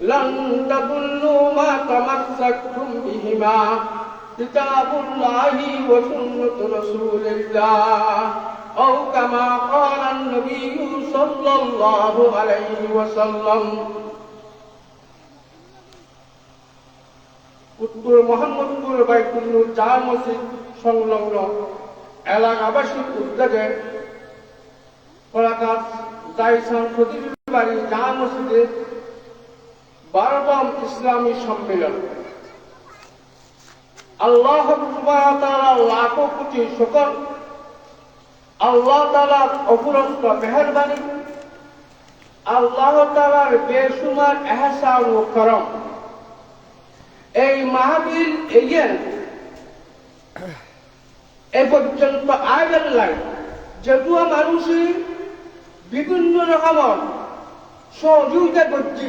لن تضلوا ما تمسكتم بهما كتاب الله وسنة رسول الله أو كما قال النبي صلى الله عليه وسلم উত্তর মোহাম্মদপুর বাইকুল্লুর চা মসজিদ সংলগ্ন এলাকাবাসীর উদ্যোগে কলাকাত জাইসান সদীর বাড়ি চা মসজিদে বারোতম ইসলামী সম্মেলন। আল্লাহ তাআলা লাখো কোটি শুকর। আল্লাহ তালার অপুরন্ত মেহরবানি। আল্লাহ তালার বেসুমার এহসান ও করম। এই মাহবিল এগিয়ে এ পর্যন্ত আইবেন লাগে যদিও মানুষই বিভিন্ন রকমের সহযোগিতা করছি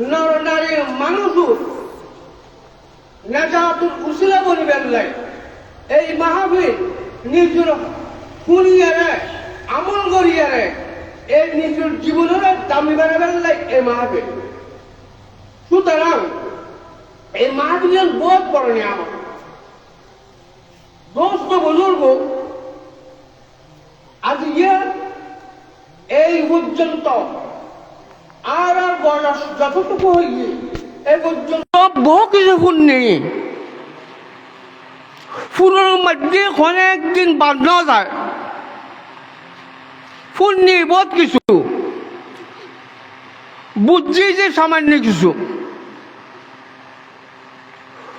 নর নারী মানুষও নেজাতুল উসিলা বলিবেন নাই এই মাহবীর নিজের শুনিয়ারে আমল করিয়ারে এই নিজের জীবনের দামি বানাবেন নাই এই মাহবীর সুতরাং এই মাহবীরের বোধ বড় নিয়ামক দোস্ত বুজুর্গ, আজকে এই পর্যন্ত আর আর বয়স যতটুকু হইয়ে এই পর্যন্ত কিছু ফুল নেই ফুলের মধ্যে অনেকদিন বাঁধানো যায়। ফুল নেই বহুত কিছু? বুদ্ধি যে সামান্য কিছু।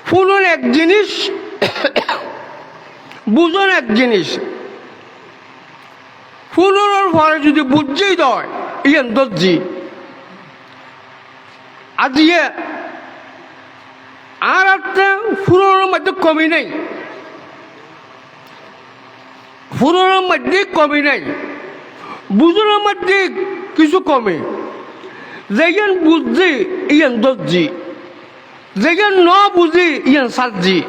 ফুলের এক জিনিস, বুঝন এক জিনিস। ফুলের পরে যদি বুঝছি দেয় ইয়ান দর্জি। আজকে আর একটা ফুলের মধ্যে কমি নেই। ফুলের মধ্যে কমি নেই। বুঝনের মধ্যে কিছু কমে। যেখান বুঝছি ইয়ান দর্জি যেখান ন বুঝি, ইয়ান সাজি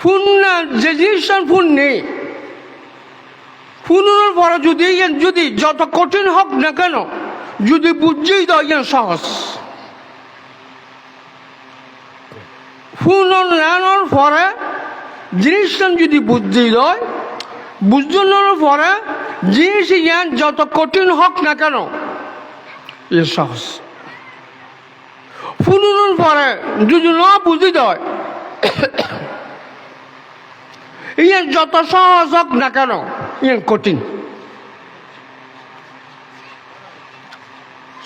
ফোন না যে জিনিসটার ফোন নেই পরে যদি যদি যত কঠিন হোক না কেন যদি বুঝছেই তো সহজ ফোন নেওয়ার পরে, জিনিসটা যদি বুঝতেই দেয় বুঝানোর পরে জিনিস ইয়ান যত কঠিন হোক না কেন, এ সহজ ফুনুর পরে যদি না বুঝি দেয় ইয়ান যত সহজ হোক না কেন ইয়ান কঠিন।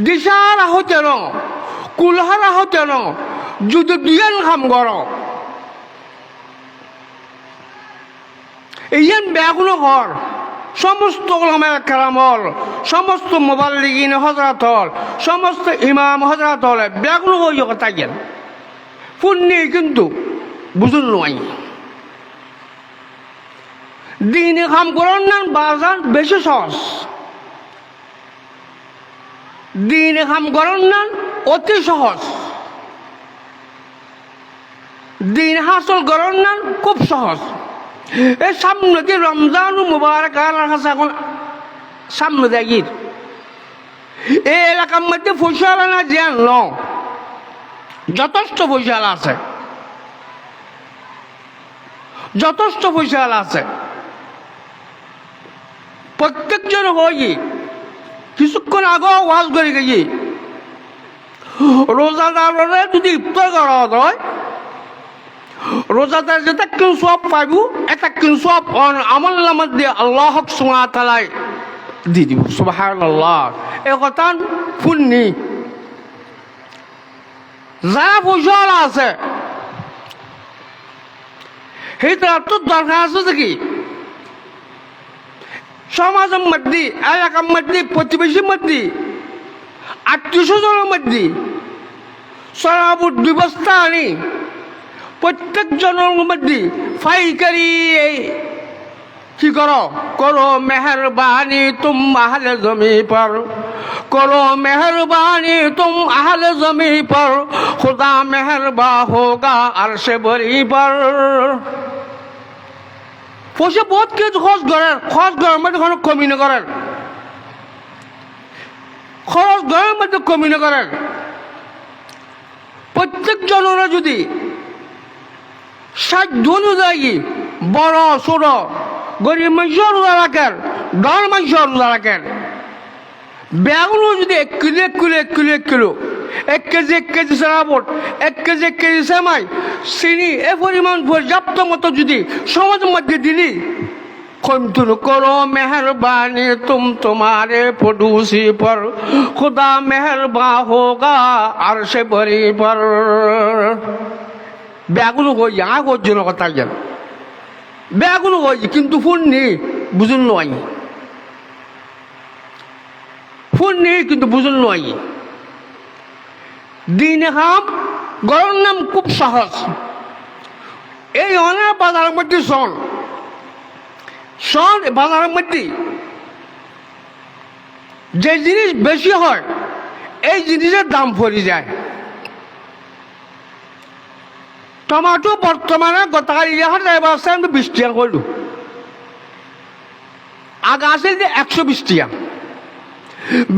দিশারাহ যেন কুলহারাহ যেন যদি দুয়ান কাম কর ইয়ান বেগুলো ঘর সমস্ত ওলামায় কেরামল সমস্ত মোবাল্লিগিন হজরত হল, সমস্ত ইমাম হজরত হল বেগুলো হই কথা গেল? ফোন নেই কিন্তু বুঝুন নয় দিনে কাম করার না বাজার বেশি সহজ। দিনে কাম করার না, অতি সহজ। দিন হাসল করার না, খুব সহজ। এই সামনে দিয়ে রমজান মুবারক আল্লাহর কাছে এখন সামনে দেখির এই এলাকার মধ্যে ফসল না জ্ঞান ন। যথেষ্ট ফসল আছে। যথেষ্ট ফসল আছে। প্রত্যেকজন হই কিছুক্ষণ আগেও ওয়াজ করে গেছি। রোজাদাররে যদি ইফতার করা হয় রোজাদার যেটা কিন সব পাইব, এটা কিন সব আমল নামাজ দিয়ে আল্লাহ সুমা তালাই দি দিব। সুবাহ এ কথা শুননি? যারা পয়সাওয়ালা আছে। সেই তার দরকার আছে দেখি সমাজের মধ্যে, এলাকার মধ্যে, প্রতিবেশীর মধ্যে আত্মীয় স্বজনের মধ্যে সরাবুর ব্যবস্থা আনি, প্রত্যেক জনের মধ্যে ফাইকারি এই কি করো? করো মেহরবানি তুম আহলে জমি পর, করো মেহরবানি তুম আহলে জমি পর, খুদা মেহরবা হোগা আরশে বরি পর। পয়সা বহুত কিছু খরচ করেন খরচ করার মধ্যে কোনো কমি না করেন খরচ করার মধ্যে কমি না করেন প্রত্যেক জনেরা যদি সাধ্য অনুযায়ী বড়, ছোট, গরিব মানুষের রোজা রাখেন ডর মানুষের রোজা রাখেন ব্যাগুলো যদি এক কিলো এক কিলো এক কিলো এক কিলো এক কেজি এক কেজি সারাবট এক কেজি এক কেজি সেমাই, চিনি, এ পরিমাণ পর্যাপ্ত মতো যদি সমাজের মধ্যে দিলি খন্তুন করো মেহরবানি তুম তোমারে পডুসি পর, খুদা মেহরবা হোগা আর সে বরি পর। ব্যাগুলো হই, আ করছিল কথা যেন ব্যাগুলো হই, কিন্তু ফোন নেই, বুঝুন নয় ফোন নেই, কিন্তু বুঝুন নয় দিনে খাম গরম নাম খুব সহজ এই অনেক বাজারের মধ্যে শোন। শোন বাজারের মধ্যে যে জিনিস বেশি হয়, এই জিনিসের দাম পড়ে যায়। টমাটো বর্তমানে গতকাল হাজার এবার আমি বিশ টাকা করল। আগে আছে যে একশো বিশ টাকা।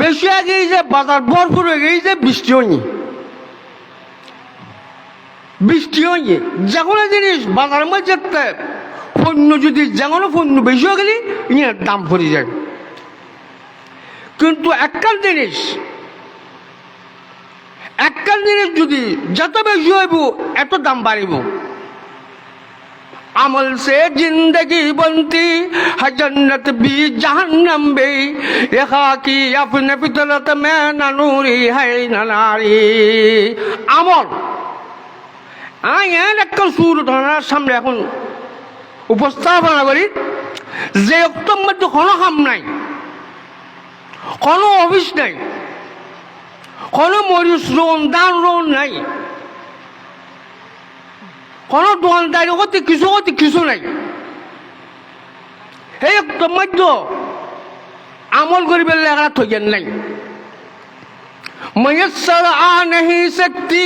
বেশি আগে যে বাজার ভরপুর হয়ে গেছে বৃষ্টি হয়নি। বৃষ্টি হয়ে যে কোনো জিনিস বাজারের মধ্যে পণ্য যদি যে কোনো পণ্য বেশি হয়ে গেলে ইয়ের দাম পড়ে যায়। কিন্তু এককাল জিনিস, একখান জিনিস যদি যত বেশি হইব, এত দাম বাড়িব। আমল সে জিন্দগি বন্তি হজন্নত বি জাহান্নাম বে এখা কি আপনে পিতলত মে নানুরি হাই নানারি আমল এর একটা সুর ধরার সামনে এখন উপস্থাপনা করি, যে অক্টোর মধ্যে কোনো কাম নাই, কোনো অফিস নাই, কোনো মরিচ রোন দান রোন নাই, কোনো দোকানদারি হতে কিছু হতে কিছু নাই। এই একটা মধ্য আমল করিবে লেখা থইয়েন নাই। ময়সর আ नहीं सकती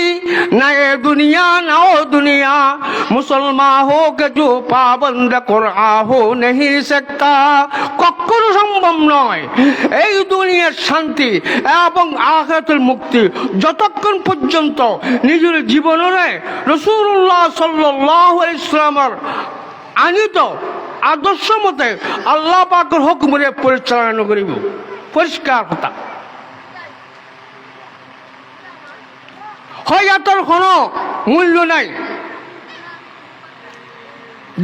न ये दुनिया न ओ दुनिया मुसलमान हो के जो पाबंद कुरआ हो नहीं सकता কখনো সম্ভব নয় এই দুনিয়ার শান্তি এবং আখেরাতের মুক্তি যতক্ষণ পর্যন্ত নিজের জীবনে রসুল্লাহ সাল্লাহ ইসলামের আনিত আদর্শ মতে আল্লাহ পাকের হুকুমরে পরিচালনা করিব পরিষ্কার কথা হয়াতর কোনো মূল্য নাই।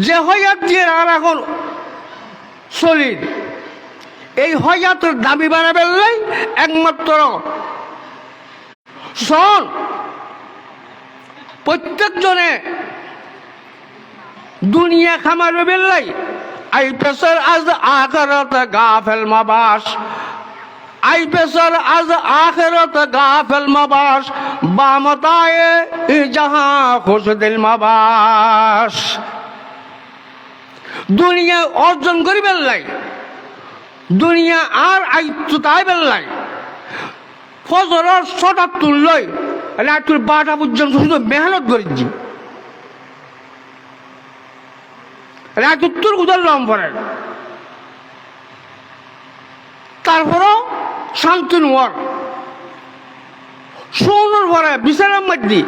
যে হয়াত দিয়ে আর এখন চলির এই হয়াতের দাবি বাড়াবেন নাই একমাত্র। শোন, প্রত্যেকজনে দুনিয়া খামার বেল্লাই আই পেশার আজ আকারত গাফেল মাবাস। আই পেশার আজ আখেরত গাফেল মাবাস, বামতায়ে জাহা খুশ দিল মাবাস। দুনিয়া অর্জন করি বেল্লাই দুনিয়া আর আয়ত্ত তাই বেল্লাই ফজরের ছটা তুললই রাতুর বারোটা পর্যন্ত শুধু মেহনত করেছি রাতুর তোর উদার লম পড়ে তারপরও শান্তি নোয়ার শোনোর পরে বিচারের মধ্যে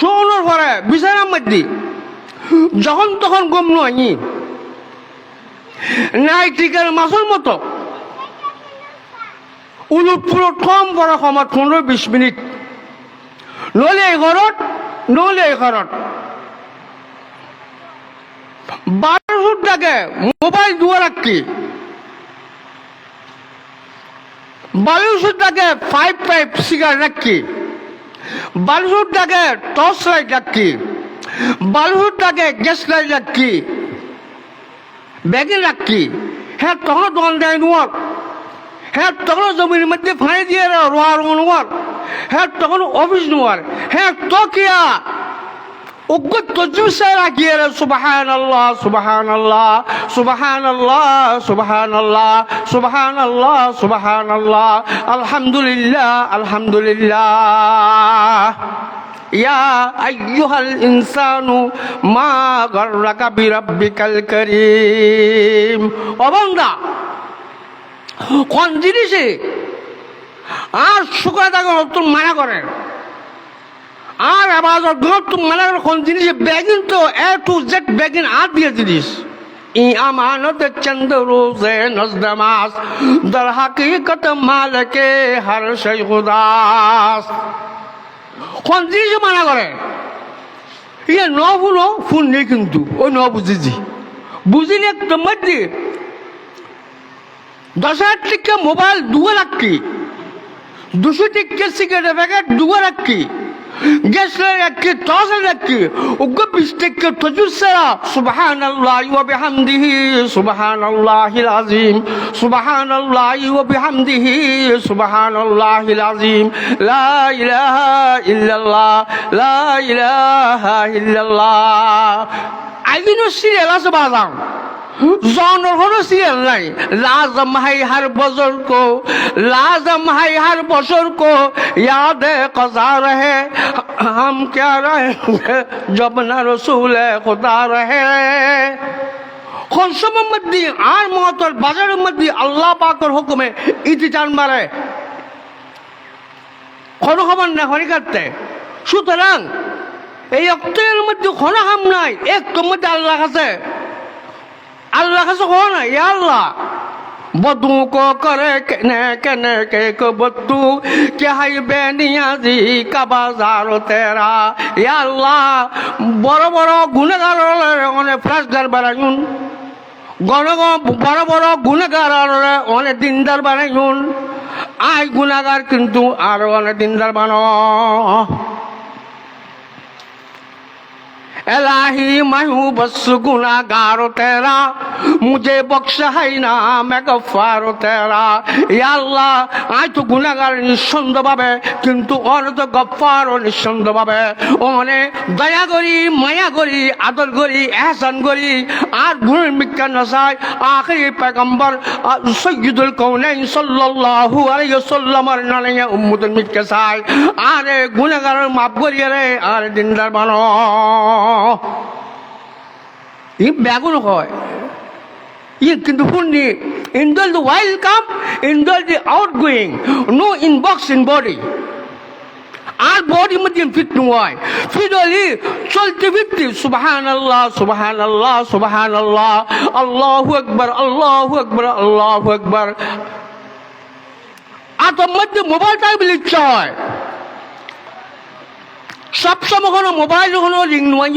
শোনোর পরে বিচারের মধ্যে যখন তখন গম নয় নাইট্রিকের মাছের মতো। উলুট পুলুট কম বড় সময়ত পনেরো বিশ মিনিট। নহলে এই ঘৰত নহলে এই ঘৰত বারোশো টাকা মোবাইল দুয়া রাখি টাকা ফাইভ ফাইভ সিগার বারোশো টাকা টর্চ লাইট বারোশো টাকা গ্যাস লাইট রাখি। ব্যাগে রাখি। হ্যাঁ তখন দোকান দেয় নোয়ার হ্যাঁ তখন জমির মধ্যে ফাঁড়ি দিয়ে রোয়া নোয়ার হ্যাঁ তখন অফিস নোয়ার হ্যাঁ তো কিয়া উগ্র তজুসে রাখিয়ে রে সুবাহান আল্লাহ সুবাহান আল্লাহ সুবাহান আল্লাহ সুবাহান আল্লাহ সুবাহান আল্লাহ সুবাহান আল্লাহ আলহামদুলিল্লাহ আলহামদুলিল্লাহ। ইয়া আইয়ুহাল ইনসানু মা গাররাকা বিরাব্বিকাল করিম। অবন্দা কোন জিনিসে আর শুক্র থাকা তোর মায়া করেন আর আবার ঘর তো মানে কোন জিনিস বেগিন তো? এ টু জেড বেগিন আর দিয়ে জিনিস। ই আমানত চন্দ রোজে নজদমাস দর হাকিকত মালকে হর শৈ খুদাস কোন জিনিস মানা করে? ইয়ে ন শুনো ফোন নেই কিন্তু, ও ন বুঝেছি বুঝিলে তোমার দিয়ে দশ হাজার টিকা মোবাইল দুয়া রাখি দুশো টিকা সিগারেট প্যাকেট দুয়া রাখি গ্যাস রাখি টস রাখি ওগো বিশ টিকা তজুর সারা। সুবহান আল্লাহ ওয়া বিহামদিহি সুবহান আল্লাহিল আযীম সুবহান আল্লাহ ওয়া বিহামদিহি সুবহান আল্লাহিল আযীম। লা ইলাহা ইল্লাল্লাহ, লা ইলাহা ইল্লাল্লাহ। আইদিনো সিরিয়াল আছে বাজাম জনগণ সিয়াল নাই। লাজ মাহাই হার বজর কো লাজ মাহাই হার বসর কো, ইয়াদ কজা রহে হাম ক্যা রহে জব না রসুল খোদা রহে খনসমের মধ্যে আর মহতর বাজারের মধ্যে আল্লাহ পাকর হুকুমে ইতি টান মারে খনো খবর না হরিকাতে সুতরাং, এই অক্তের মধ্যে খনো হাম নাই, এক মধ্যে আল্লাহ আছে। আল্লাহ কাছে কো না, ইয়া আল্লাহ। বদু করে কেনে কেনে, কে কো বদু কে হাই বেনিয়াজি কা বাজার তেরা। ইয়া আল্লাহ, বড় বড় গুণগার অনেক ফ্লাশগার বানাইন গণ বড় বড় গুণগার অনেক দিনদার বানাইন আই গুণাগার কিন্তু আরও অনেক দিনদার বানো। इलाही मैं हूँ बस गुनागार तेरा मुझे बख्श है ना मैं गफ्फार तेरा ইয়া আল্লাহ আই তো গুনাগার নিঃসন্দেহভাবে কিন্তু অন তো গফার ও নিঃসন্দেহভাবে অনে দয়া করি মায়া করি আদর করি এহসান করি আর গুণের বিজ্ঞান নসাই আখরি পেগম্বর সৈয়দুল কৌনাইন সাল্লাল্লাহু আলাইহি সাল্লামের নামে উম্মতুল মিটকে চাই আরে গুনাগারের মাফ করিয়ে রে আর দিনদার বানো ই ব্যাগুন হয়। ই কিন্তু শুনি ইন্দল দি ওয়াইল কাম ইন্দল দি out going no inbox in body আর বডি মধ্যে ফিট নয় ফিট হলি চলতে ফিরতে সুবাহান আল্লাহ সুবাহান আল্লাহ সুবাহান আল্লাহ আল্লাহু আকবার আল্লাহু আকবার আল্লাহু আকবার। আর তোর মধ্যে মোবাইল টাইপের ইচ্ছা হয়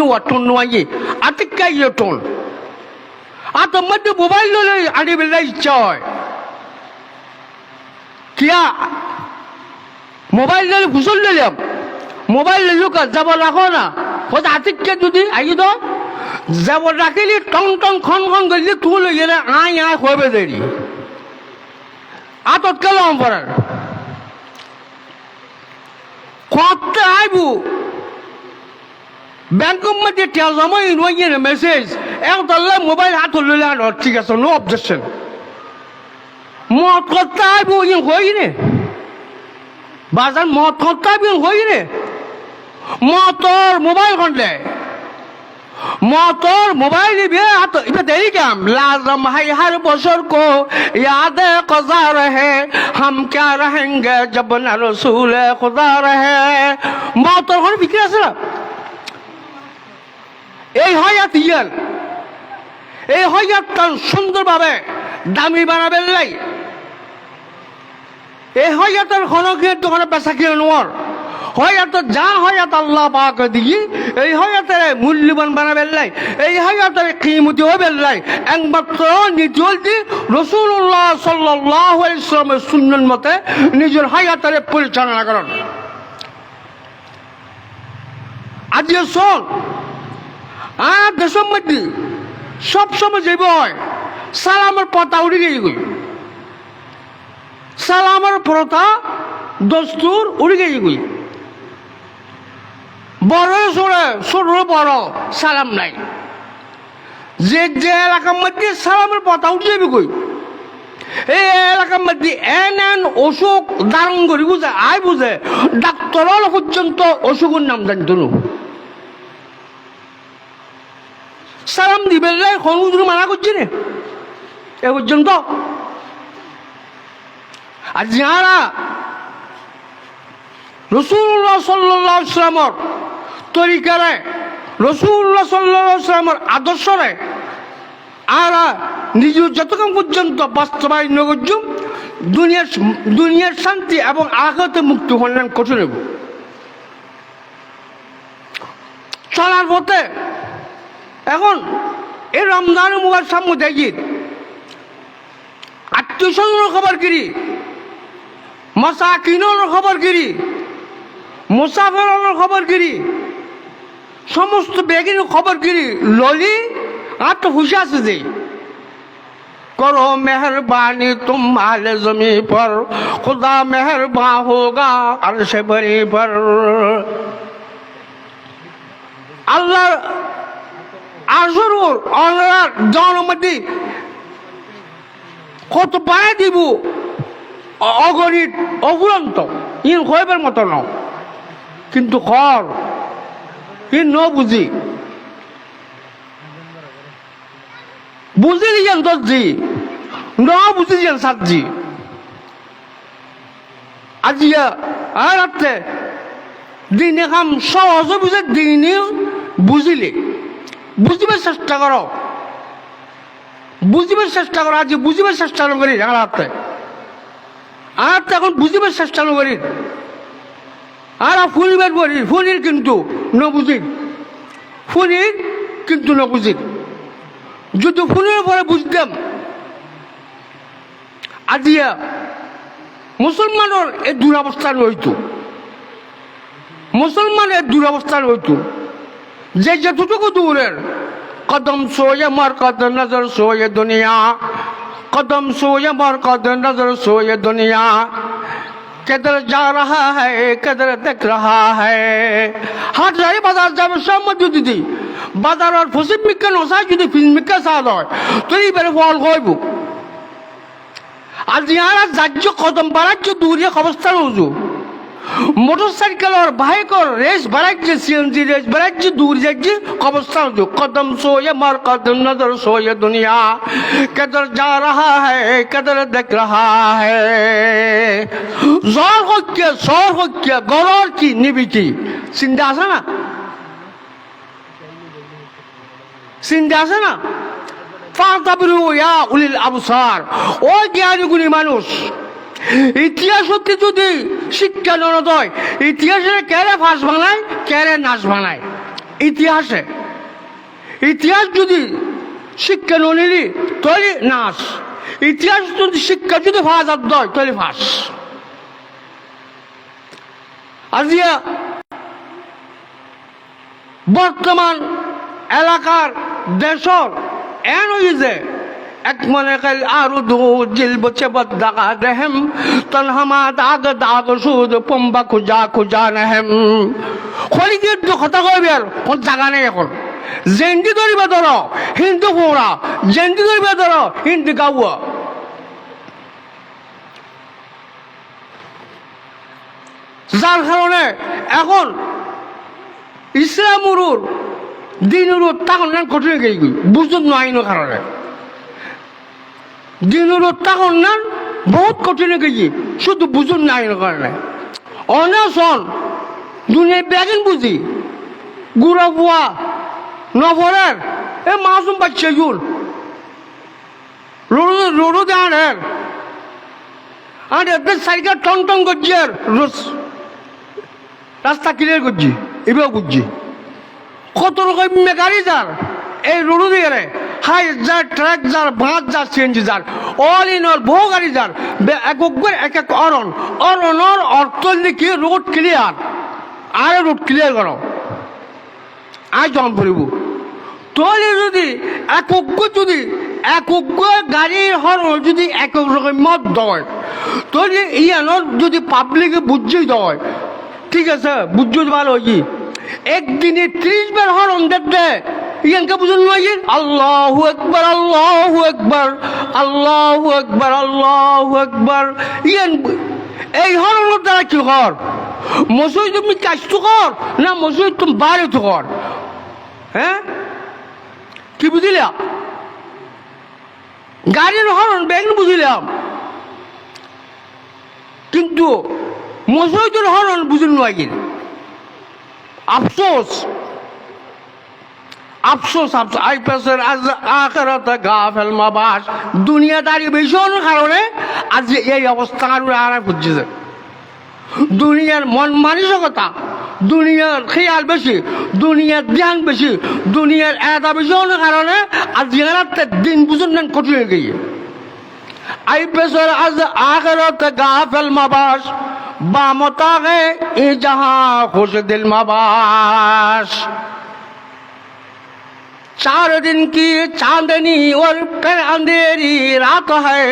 ওয়াটন নোয়াই আতিকা ইয়টন আর তোর মধ্যে মোবাইল ললে আনি বেলা ইচ্ছা হয়। কিয়া? মোবাইল ললে ঘুষল লইলাম মোবাইল লইলো কা যাব রাখো না। হয়তো আতিককে যদি, আই তো। যাব রাখিলি, টং টং খন খন গেলি তুই লই গেলে আই আই হইবে দেরি। আতত কেলাম পড়ার কত আইবু? ব্যাংকের মধ্যে টেল জমা ইনওয়াইয়ের মেসেজ এক দল্লে মোবাইল হাত লইলে আর ঠিক আছে নো অবজেকশন মত করতে আইবু ইন হই রে বাজার মত করতে আইবু ইন হই রে মতর মোবাইল খন্ডে मोतर मोबाइल भी हाथ इबे देरी क्या लाजम है हर बशर को याद कजा रहे हम क्या रहेंगे जब न रसूल खुदा रहे मोतर কোন বিক্রি আছে না এই হয়াত ইয়ার এই হয়াত সুন্দরভাবে দামি বানাবেন লাই এই হয়াতের খনকে দোকানে বেচা কিনে নোয়ার হয়াত যা হয়াত আল্লাহ পাক দিয়ে এই হয়াতের মূল্যবান বানাবেন লাই, এই হয়াতের কিমতি হবেন লাই। একমাত্র নিজল রসুল্লাহ সাল্লাহ ইসলামের সুন্নন মতে নিজের হয়াতের পরিচালনা করেন। আজকে শোন আর দেশের মধ্যে সবসময় যাইব হয় সালামের পতা উড়ে গিয়ে গই সালামের প্রথা দস্তুর উড়ে গিয়ে বড় সরে ছোট বড়, সালাম নাই। যে যে এলাকার মধ্যে সালামের পতা উঠে কই? এই এলাকার মধ্যে এন এন অসুখ ধারণ করি বুঝে, আয় বুঝে ডাক্তার পর্যন্ত অসুখের নাম জানতো না। সালাম দিবেন রে হনুদ মানা করছি রে? এ পর্যন্ত। আর যারা রসুল্লাহ সাল্লাহ ইসলামর তরিকারে রসুল্লাহ সাল্লাহ ইসলামর আদর্শরে আর নিজ যতক্ষণ পর্যন্ত বাস্তবায়ন নগর্যম দুনিয়ার দুনিয়ার শান্তি এবং আঘাতে মুক্তি হলেন কঠিন হইব। চলার পথে এখন এই রমজান মুবার সামনে দেখি আত্মীয় স্বজনের খবর কিরি মশা কিনোর খবর কিরি, মুসাফেরনের খবর কিরি সমস্ত বেগিন খবর গিরি ললি, আর তো হুশ আছে যে। করো মেহরবানি আলে জমি পর, খুদা মেহরবা হোগা আর সে বরি পর আল্লাহ আসরুর আল্লাহ জনমতি কত পায়ে দিব, অগণিত অফুরন্ত ইন হইবার মতো ন কিন্তু কর ইন ন বুঝি? বুঝি দিয়েন দর্জি ন বুঝি দিয়েন সাতজি। আজিয়া আর রাত্রে দিনে কাম সহজ বুঝে দিনে বুঝিলে বুঝিবার চেষ্টা করো বুঝিবার চেষ্টা করো আজ বুঝিবার চেষ্টা করি আমার হাতে আর এখন বুঝিবার চেষ্টা করি আর ফুলবেন বলি, ফুলির কিন্তু নবুজিক ফুলির কিন্তু নবুজিক যদি ফুলের পরে বুঝতাম আজিয়া মুসলমানের এই দুরাবস্থা রইত। মুসলমানের দুরাবস্থা রইত। যে যতটুকু দূরের, কদম সোয়ে মার কদ নজর সোয়ে দুনিয়া, কদম সোয়ে মার কদ নজর সোয়ে দুনিয়া। किधर जा रहा है किधर देख रहा है হাট যাই বাজার যাবে সব মধ্যে দিদি বাজার আর ফসিব মিক্কা নসাই যদি ফিল্ম মিক্কা সাদ হয় তুই এবারে ফল হইব আর ইয়ারা যাজ্য কদম বাড়াচ্ছ দূরে অবস্থান উজু মোটর সাইকেলের বাইকর রেস বাড়াচ্ছে সিএনজি রেস বাড়াচ্ছে দূর যাচ্ছে অবস্থান উজু কদম সোয়ে মার কদম নজর সোয়ে দুনিয়া কেদর যা রাহা है কেদর দেখ রাহা है। জ্বর হচ্ছে জ্বর হচ্ছে গরর কি নিবি কি চিন্তা আছে না চিন্তা আছে না ফাতাবিরু ইয়া উলিল আবসার ও জ্ঞানী গুণী মানুষ ইতিহাস হচ্ছে যদি শিক্ষা ননদ হয় ইতিহাসে কেরে ফাঁস বানায় কেরে নাচ বানায়। ইতিহাসে, ইতিহাস যদি শিক্ষা ননিলি তৈরি নাচ ইতিহাস যদি শিক্ষা যদি ফাঁস আর দয় তৈরি ফাঁস। আজিয়া, বর্তমান এলাকার দেশর এন হয়েছে এক মনে কাল আরও দু জিল বচে বদাগা দেহেম তনহামা দাগ দাগ পম্বা নেই এখন হিন্দু গাউয়া যার কারণে এখন ইসলামুরুর দিনুরুর তখন কঠিন বুঝুন নাইনো কারণে দিনুরুর তখন না, বহুত কঠিন গেছি, শুধু বুঝুন নাইনো কারণে। অনেসন দুনিয়ায় বেগিন বুঝি। গুড়া বুয়া, নভরের, এ মাসুম বাচ্চা জুল। রোডো দেওয়ার আর এদের সাইকেল টন টন করছি আর রোজ। রাস্তা ক্লিয়ার করছি এবার বুঝছি। কত রকম গাড়ি যার এই রোডু দিয়ে রে হাই যার ট্রাক যার বাঁধ যার, সিএনজি যার অল ইন অল বহু গাড়ি যার এক এক এক অরণ অরণর অর্থ লিখি রোড ক্লিয়ার আরে রোড ক্লিয়ার করো। আজ জম পড়িব তাহলে যদি একক যদি একক গাড়ির হরণ যদি একক রকম মত দেয়, তাহলে ইয়ানোর যদি পাবলিকে বুঝি দেয়, ঠিক আছে? বুঝতে ভালো হয়েছি একদিনে ত্রিশ বার হরণ দেখতে ইয়ানকে বুঝুন নয় আল্লাহ একবার আল্লাহ একবার আল্লাহ একবার আল্লাহ একবার ইয়ান, এই হরণের দ্বারা কি কর মসুই তুমি কাজ তো কর না মসুই তুমি বাইরে তো কর? হ্যাঁ? কি বুঝিলাম গাড়ির হরণ ব্যাগ বুঝিলাম। কিন্তু মসজিদের হরণ বুঝল নয় আফসোস। আফসোস আফসোস। আই পেসের আজ আখেরাত গাফেল মাবাস দুনিয়াদারি ভীষণ কারণে আজ এই অবস্থা আর আর বুঝছে দুনিয়ার মন মানসিকতা, দুনিয়ার খেয়াল বেশি, দুনিয়ার ধ্যান বেশি, দুনিয়ার বেশি হওয়ার কারণে আজ রাতে দিন বুঝুন না কঠিন হয়ে গিয়ে আই পেশর আজ আখরত গাফেল মাবাস বা মতাগে ই জাহা খুশ দিল মাবাস चार दिन की चांदनी और फिर अंधेरी रात है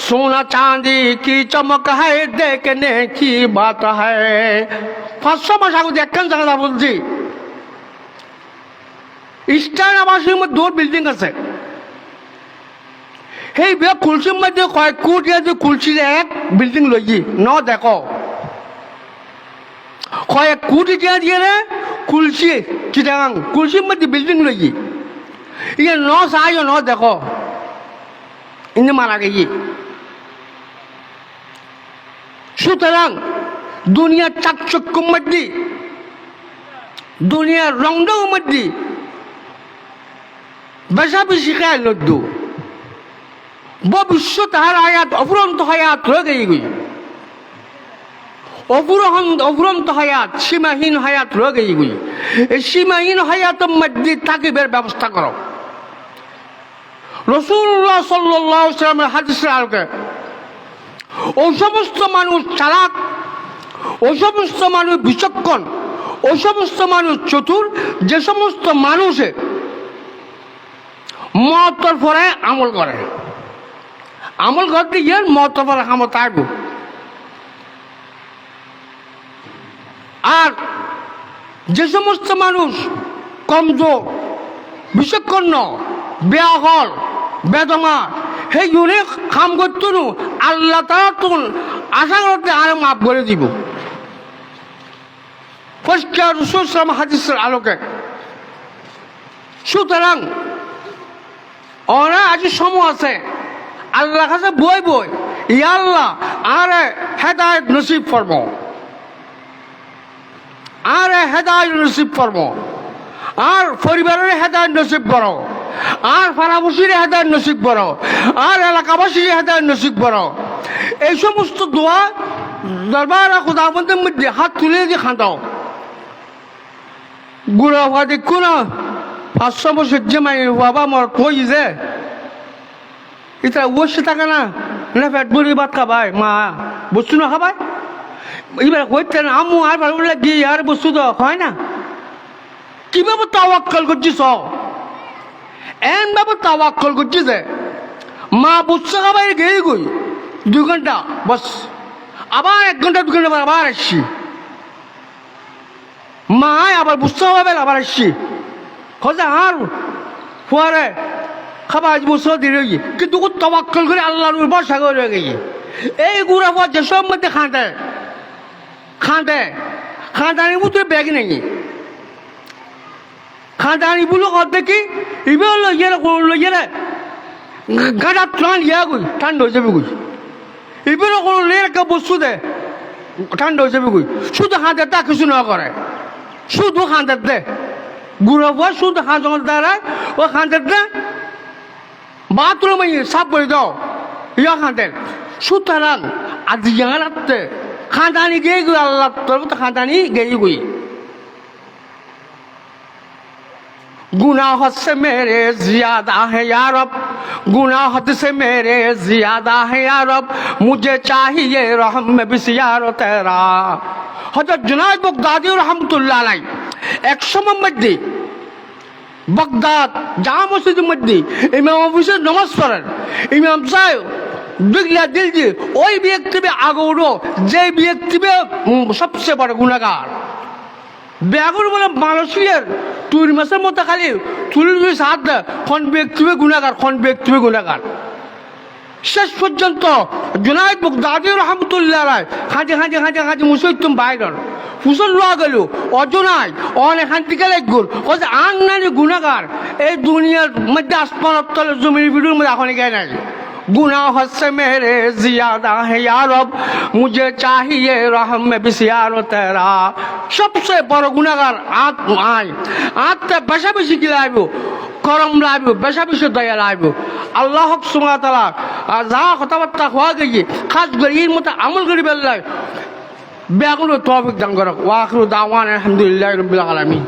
सोना चांदी की चमक है देखने की बात है পাঁচশো মাস আগে একখান জায়গা বলছি ইস্টার্ন আবাসের মধ্যে দুটো বিল্ডিং আছে সেই বিয়া কুলসির মধ্যে কয়েক কোটি আছে কুলসির এক বিল্ডিং লইছি ন দেখো কয়েক কোটি টাকা দিয়ে রে কুলসি চিটাগাং কুলসির মধ্যে বিল্ডিং লইছি ইয়ে ন সাহায্য ন দেখো ইনি মারা গেছি সুতরাং দুনিয়ার চাকচক্য মধ্যে দুনিয়ার রংডং মধ্যে বেশা বেশি খায় লড্ডু ভবিষ্যৎ হার আয়াত অফুরন্ত হায়াত রয়ে গেছে গই অফুরহন অফুরন্ত হায়াত, সীমাহীন হায়াত রয়ে গই এই সীমাহীন হায়াতের মধ্যে তাকিবের ব্যবস্থা করো। রসুল্লাহ সাল্লাহ সাল্লামের হাদিসের আলোকে ওই সমস্ত মানুষ চালাক ওই সমস্ত মানুষ বিচক্ষণ ওই সমস্ত মানুষ চতুর, যে সমস্ত মানুষে মহত্তর পরে আমল করে। আমল করতে গিয়ে মহত্তর পরে ক্ষমতা আসব আর যে সমস্ত মানুষ কমজোর বিচক্ষণ বেয়াহল বেদমা সেই জনে কাম করতো নো আল্লাহ তারা তখন আশা করতে আর মাফ করে দিব। পরিষ্কার রসুলাম হাদিসের আলোকে। সুতরাং ওরা আজ সময় আছে আল্লাহ কাছে বই বই, ইয়া আল্লাহ, আরে হেদায়ত নসিব করব। আরে হেদায়ত নসিব করব। আর পরিবারের হেদায়ত নসিব করো। আর ফারাবসির হেদায়ত নসিব করো। আর এলাকাবাসীর হেদায়ত নসিব করো। এই সমস্ত দোয়া দরবার খুদাবন্দের মধ্যে হাত তুলে দিয়ে খাঁদাও। গুড়া হওয়া দেখো না পাঁচশো বছর যে মাই বাবা আমার কই যে? এটা বসে থাকে না। না পেট ভরি ভাত খাবাই মা বস্তু না খাবাই এবার কইতে না আমু আর ভালো লাগে আর বস্তু তো, হয় না? কীভাবে তাওয়াক্কাল করছিস? এন ভাবে তাওয়াক্কাল করছিস মা বুঝছে খাবাই গেই গই দুই ঘণ্টা, বস। আবার এক ঘণ্টা, দু ঘণ্টা পর আবার আসছি। মা আবার বুঝতে হবে আবার আসছি। খোঁজা আর ফুয়ারে খাবার আজ বছর দিয়ে রয়েছে কিন্তু ও তবাক্কল করে আল্লাহর উপর করে রয়ে গেছে। এই গুড়া ফুয়া যেসব মধ্যে খাঁটে খাঁটে খাঁটানি মতো ব্যাগ নেই। খাঁটানি বলো কত কি এবার লইয়ে লইয়ে গাঁটা টান ইয়া গই ঠান্ডা হয়ে যাবে গই এবারও কোনো লের একটা বস্তু দে। ঠান্ডা হয়ে যাবে গই শুধু হাতে তা কিছু না করে। শুধু হাতে দে। গুঁড়ো ফুয়া শুধু হাত দ্বারা ও হাতে দে। বাথরুমে সাফ করে দাও। ইয়া খাঁতেন সুতরাং আজি জানাতে खानदानी गई हुई, अल्लाह तरफ़ तो खानदानी गई हुई। गुनाहत से मेरे ज़्यादा है यार अब गुनाहत से मेरे ज़्यादा है यार अब मुझे चाहिए रहम, में भी सियार तेरा। हज़रत जुनाद बगदादी रहमतुल्ला एक समय मद्दी बगदाद जहाँ मस्जिद मद्दी इमाम ऑफिसर नमाज़ पढ़ें इमाम साहब সাহেব দেখলে দিল যে, ওই ব্যক্তি আগে উঠো যে ব্যক্তি সবচেয়ে বড় গুণাগার। ব্যাগুর বলে মালয়েশিয়ার তুই মাসের মতো খালি তুলি তুই সাত দে, কোন ব্যক্তিবে গুণাগার, কোন ব্যক্তিবে গুণাগার। শেষ পর্যন্ত জুনায়দ বগদাদি রহমতুল্লাহ রায় হাঁটে হাঁটে হাঁটে হাঁটে মুসৈতুম বাইরন। ফুসল লোয়া গেল অজনায় অন এখান থেকে লাগগুল ও যে আং নানি গুণাগার, এই দুনিয়ার মধ্যে আসমান তলে জমির ভিডিওর মধ্যে এখন গে নাই। गुनाह से मेरे ज्यादा है यारब मुझे चाहिए रहम में बिसियार तेरा सबसे বড় গুণাগার আত আয় আত্মা বেশা বেশি কি লাইব করম লাইব বেশা বেশি দয়া লাইব আল্লাহ সুমা তালা যা কথাবার্তা হওয়া গেছে খাস করে এর মতো আমল করি বেল্লাই বেগুলো তফিক দান করক ওয়াখরু দাওয়ান আলহামদুলিল্লাহ রবিল আলমী